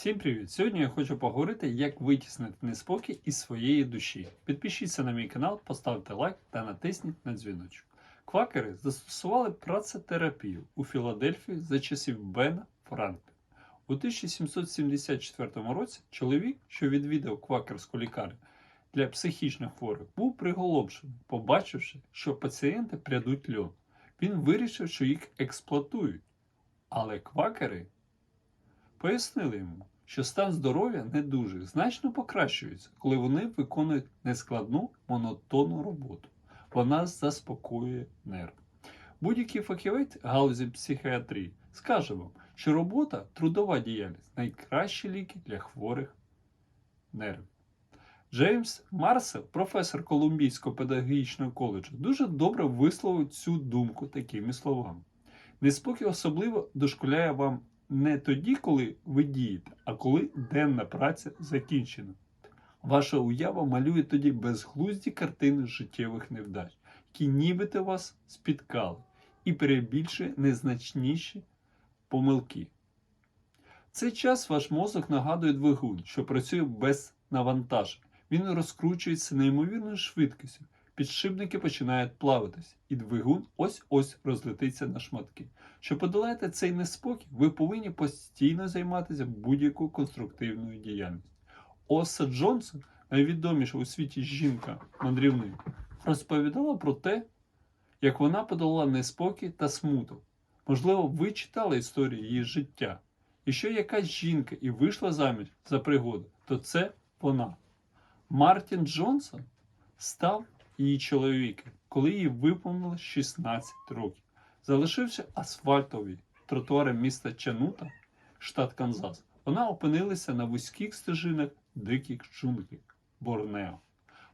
Всім привіт! Сьогодні я хочу поговорити, як витіснити неспокій із своєї душі. Підпишіться на мій канал, поставте лайк та натисніть на дзвіночок. Квакери застосували працетерапію у Філадельфії за часів Бена Франкліна. У 1774 році чоловік, що відвідав квакерську лікарню для психічно хворих, був приголомшений, побачивши, що пацієнти прядуть льон. Він вирішив, що їх експлуатують. Але квакери Пояснили йому, що стан здоров'я недужих значно покращується, коли вони виконують нескладну монотонну роботу. Вона заспокоює нерви. Будь-який фахівець галузі психіатрії скаже вам, що робота, трудова діяльність найкращі ліки для хворих нервів. Джеймс Марсел, професор Колумбійського педагогічного коледжу, дуже добре висловив цю думку такими словами. Неспокій особливо дошкуляє вам не тоді, коли ви дієте, а коли денна праця закінчена. Ваша уява малює тоді безглузді картини життєвих невдач, які нібито вас спіткали, і перебільшує незначніші помилки. В цей час ваш мозок нагадує двигун, що працює без навантажень. Він розкручується неймовірною швидкістю, підшипники починають плаватися, і двигун ось-ось розлетиться на шматки. Щоб подолати цей неспокій, ви повинні постійно займатися будь-якою конструктивною діяльністю. Оса Джонсон, найвідоміша у світі жінка мандрівник, розповідала про те, як вона подолала неспокій та смуток. Можливо, ви читали історію її життя. Якщо якась жінка і вийшла заміж за пригоду, то це вона. Мартін Джонсон став її чоловіком, коли їй виповнилось 16 років залишивши асфальтові тротуари міста Чанута, штат Канзас, вона опинилася на вузьких стежинах диких джунглів Борнео.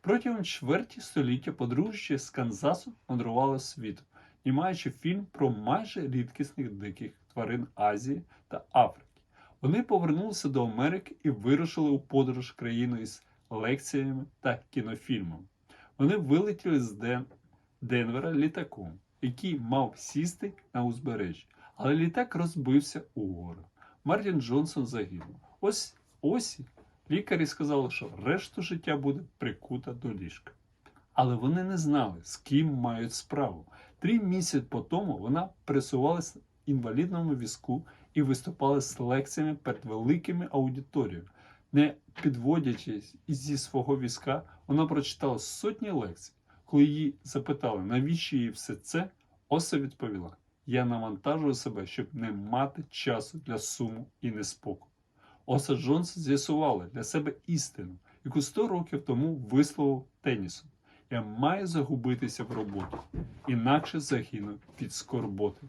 Протягом чверті століття подружжя з Канзасу мандрували світом, знімаючи фільм про майже рідкісних диких тварин Азії та Африки. Вони повернулися до Америки і вирушили у подорож країною із лекціями та кінофільмами. Вони вилетіли з Денвера літаком який мав сісти на узбережжі, але літак розбився у гору. Мартін Джонсон загинув. Ось ось лікарі сказали, що решту життя буде прикута до ліжка. Але вони не знали, з ким мають справу. Три місяці по тому вона пересувалася в інвалідному візку і виступала з лекціями перед великими аудиторіями. Не підводячись зі свого візка, вона прочитала сотні лекцій. Коли її запитали, навіщо їй все це, Оса відповіла: Я навантажую себе, щоб не мати часу для суму і неспокою. Оса Джонс з'ясувала для себе істину, яку 100 років тому висловив Теннісон. Я маю загубитися в роботі, інакше загину від скорботи.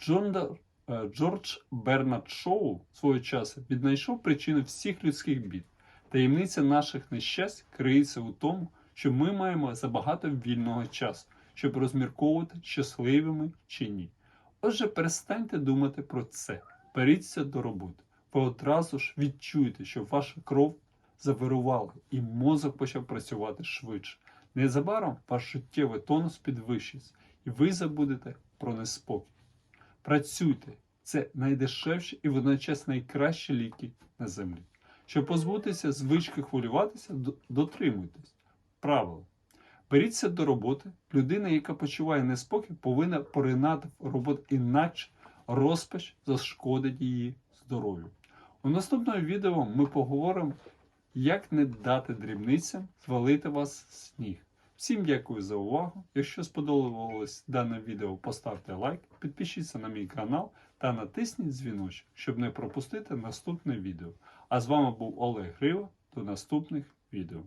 Джонда, е, Джордж Бернард Шоу свого часу віднайшов причину всіх людських бід. Таємниця наших нещасть криється у тому, що ми маємо забагато вільного часу, щоб розмірковувати, щасливими чи ні. Отже, перестаньте думати про це, беріться до роботи. Ви одразу ж відчуєте, що ваша кров завирувала і мозок почав працювати швидше. Незабаром ваш життєвий тонус підвищиться, і ви забудете про неспокій. Працюйте, це найдешевші і водночас найкращі ліки на землі. Щоб позбутися звички хвилюватися, дотримуйтесь правил. Беріться до роботи. Людина, яка почуває неспокій, повинна поринати в роботу, інакше розпач зашкодить її здоров'ю. У наступному відео ми поговоримо, як не дати дрібницям звалити вас з сніг. Всім дякую за увагу. Якщо сподобалось дане відео, поставте лайк, підпишіться на мій канал та натисніть дзвіночок, щоб не пропустити наступне відео. А з вами був Олег Грива. До наступних відео.